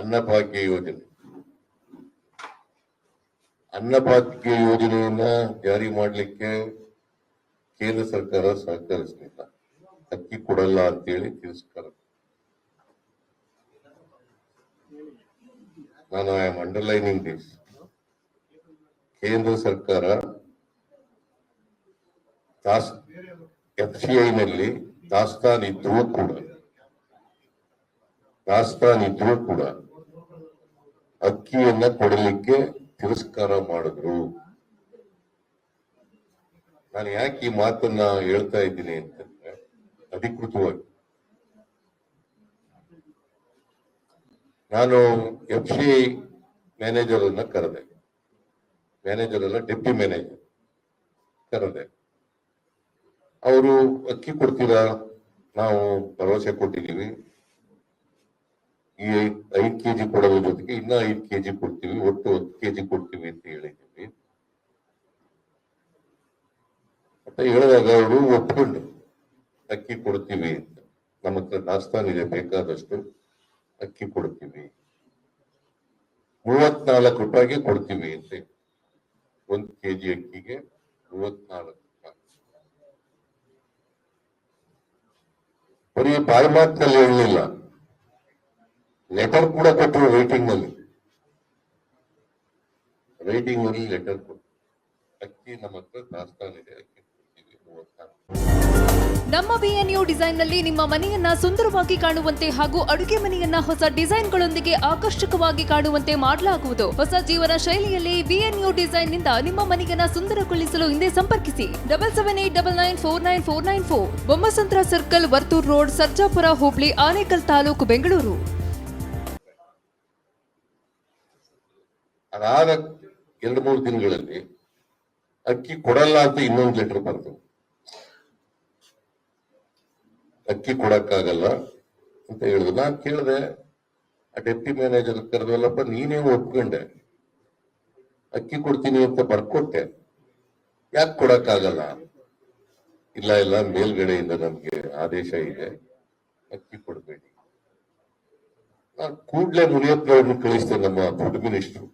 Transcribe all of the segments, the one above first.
ಅನ್ನಭಾಗ್ಯ ಯೋಜನೆ ಅನ್ನಭಾಗ್ಯ ಯೋಜನೆಯನ್ನ ಜಾರಿ ಮಾಡಲಿಕ್ಕೆ ಕೇಂದ್ರ ಸರ್ಕಾರ ಸಹಕರಿಸಲಿಲ್ಲ. ಅಕ್ಕಿ ಕೊಡಲ್ಲ ಅಂತೇಳಿ ತಿರಸ್ಕಾರ. ನಾನು ಐ ಆಮ್ ಅಂಡರ್ಲೈನಿಂಗ್ ದಿಸ್ ಕೇಂದ್ರ ಸರ್ಕಾರ ದಾಸ್ ಎಫ್ ಸಿ ನಲ್ಲಿ ದಾಸ್ತಾನಿದ್ರೂ ಕೂಡ. ದಾಸ್ತಾನಿದ್ರೂ ಕೂಡ. ಅಕ್ಕಿಯನ್ನ ಕೊಡಲಿಕ್ಕೆ ತಿರಸ್ಕಾರ ಮಾಡಿದ್ರು. ನಾನು ಯಾಕೆ ಈ ಮಾತನ್ನ ಹೇಳ್ತಾ ಇದ್ದೀನಿ ಅಂತಂದ್ರೆ ಅಧಿಕೃತವಾಗಿ. ನಾನು ಎಫ್ ಸಿ ಮ್ಯಾನೇಜರ್ ಅನ್ನ ಕರೆದೆ. ಮ್ಯಾನೇಜರ್ ಅಲ್ಲ ಡೆಪ್ಟಿ ಮ್ಯಾನೇಜರ್ ಕರೆದೆ. ಅವರು ಅಕ್ಕಿ ಕೊಡ್ತೀರಾ? ನಾವು ಭರವಸೆ ಕೊಟ್ಟಿದ್ದೀವಿ. ಈ ಕೆಜಿ ಕೊಡೋದ್ರ ಜೊತೆಗೆ ಇನ್ನ ಐದ್ ಕೆಜಿ ಕೊಡ್ತೀವಿ, ಒಟ್ಟು ಹತ್ತು ಕೆಜಿ ಕೊಡ್ತೀವಿ ಅಂತ ಹೇಳಿದ್ದೀವಿ. ಅಂತ ಹೇಳಿದಾಗ ಅವರು ಒಪ್ಕೊಂಡು ಅಕ್ಕಿ ಕೊಡ್ತೀವಿ ಅಂತ. ನಮ್ಮ ಹತ್ರ ದಾಸ್ತಾನ್ ಇದೆ, ಬೇಕಾದಷ್ಟು ಅಕ್ಕಿ ಕೊಡ್ತೀವಿ. ಮೂವತ್ನಾಲ್ಕು ರೂಪಾಯಿಗೆ ಕೊಡ್ತೀವಿ ಅಂತ ಒಂದು ಕೆಜಿ ಅಕ್ಕಿಗೆ ಮೂವತ್ನಾಲ್ಕು ರೂಪಾಯಿ. ಬರೀ ಬಾಯಿ ಮಾತಿನಲ್ಲಿ ಹೇಳಲಿಲ್ಲ. ಲೆಟರ್ ಕೂಡ ಕೊಟ್ಟರು ರೈಟಿಂಗ್ನಲ್ಲಿ ರೈಟಿಂಗ್ನಲ್ಲಿ ಲೆಟರ್ ಕೊಟ್ಟರು ಅಕ್ಕಿ ನಮ್ಮ ಹತ್ರ ಯು ಇದೆ ನಮ್ಮ ಬಿಎನ್ಯು ಡಿಸೈನ್ನಲ್ಲಿ ನಿಮ್ಮ ಮನೆಯನ್ನ ಸುಂದರವಾಗಿ ಕಾಣುವಂತೆ ಹಾಗೂ ಅಡುಗೆ ಮನೆಯನ್ನ ಹೊಸ ಡಿಸೈನ್ಗಳೊಂದಿಗೆ ಆಕರ್ಷಕವಾಗಿ ಕಾಣುವಂತೆ ಮಾಡಲಾಗುವುದು. ಹೊಸ ಜೀವನ ಶೈಲಿಯಲ್ಲಿ ಬಿಎನ್ಯು ಡಿಸೈನ್ನಿಂದ ನಿಮ್ಮ ಮನೆಯನ್ನ ಸುಂದರಗೊಳಿಸಲು ಹಿಂದೆ ಸಂಪರ್ಕಿಸಿ. Double seven eight double nine four nine four nine four Bommasandra circle Varthur road, Sarjapura, Hubli, Anekal taluk, Bengaluru. ಅದಾದ ಎರಡು ಮೂರು ದಿನಗಳಲ್ಲಿ ಅಕ್ಕಿ ಕೊಡಲ್ಲ ಅಂತ ಇನ್ನೊಂದು ಲೆಟರ್ ಬರ್ತದೆ ಅಕ್ಕಿ ಕೊಡಕ್ಕಾಗಲ್ಲ ಅಂತ ಹೇಳಿದ್ರು. ನಾನ್ ಕೇಳಿದೆ, ಆ ಡೆಪ್ಟಿ ಮ್ಯಾನೇಜರ್ ಕರೆದಲ್ಲಪ್ಪ ನೀನೇ ಒಪ್ಕೊಂಡೆ. ಅಕ್ಕಿ ಕೊಡ್ತೀನಿ ಅಂತ ಬರ್ಕೊಟ್ಟೆ. ಯಾಕೆ ಕೊಡಕ್ಕಾಗಲ್ಲ? ಇಲ್ಲ ಇಲ್ಲ, ಮೇಲ್ಗಡೆಯಿಂದ ನಮ್ಗೆ ಆದೇಶ ಇದೆ. ಅಕ್ಕಿ ಕೊಡಬೇಡಿ. ನಾನು ಕೂಡ್ಲೆ ಮುನಿಯಪ್ಪನವ್ರನ್ನ ಕಳಿಸ್ತೇನೆ ನಮ್ಮ ಫುಡ್ ಮಿನಿಸ್ಟ್ರು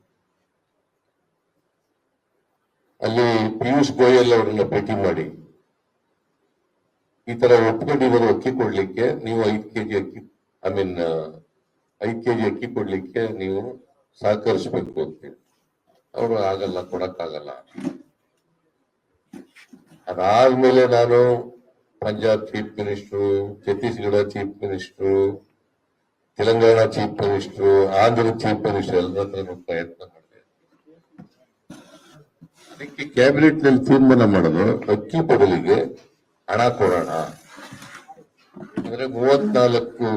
ಅಲ್ಲಿ ಪಿಯೂಷ್ ಗೋಯಲ್ ಅವರನ್ನ ಭೇಟಿ ಮಾಡಿ. ಈ ತರ ಒಪ್ಕೊಂಡಿವರು ಅಕ್ಕಿ ಕೊಡ್ಲಿಕ್ಕೆ, ನೀವು ಐದ್ ಕೆಜಿ ಅಕ್ಕಿ ಐ ಮೀನ್ ಐದ್ ಕೆಜಿ ಅಕ್ಕಿ ಕೊಡ್ಲಿಕ್ಕೆ ನೀವು ಸಹಕರಿಸಬೇಕು ಅಂತೇಳಿ ಅವರು ಆಗಲ್ಲ, ಕೊಡಕ್ಕಾಗಲ್ಲ. ಅದಾದ್ಮೇಲೆ ನಾನು Punjab chief minister, Chhattisgarh chief minister, Telangana chief minister, Andhra chief minister ಎಲ್ಲರ ಪ್ರಯತ್ನ ಅದಕ್ಕೆ ಕ್ಯಾಬಿನೆಟ್ನಲ್ಲಿ ತೀರ್ಮಾನ ಮಾಡಲು ಅಕ್ಕಿ ಬದಲಿಗೆ ಹಣ ಕೊಡೋಣ. ಅಂದ್ರೆ ಮೂವತ್ನಾಲ್ಕು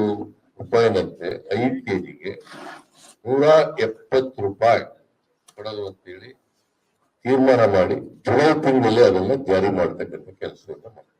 ರೂಪಾಯಿನಂತೆ ಐದು ಕೆಜಿಗೆ ನೂರ ಎಪ್ಪತ್ತು ರೂಪಾಯಿ ಕೊಡೋದು ಅಂತೇಳಿ ತೀರ್ಮಾನ ಮಾಡಿ ಜುಲೈ ತಿಂಗಳಲ್ಲಿ ಅದನ್ನ ಜಾರಿ ಮಾಡ್ತಕ್ಕಂಥ ಕೆಲಸವನ್ನು ಮಾಡಿ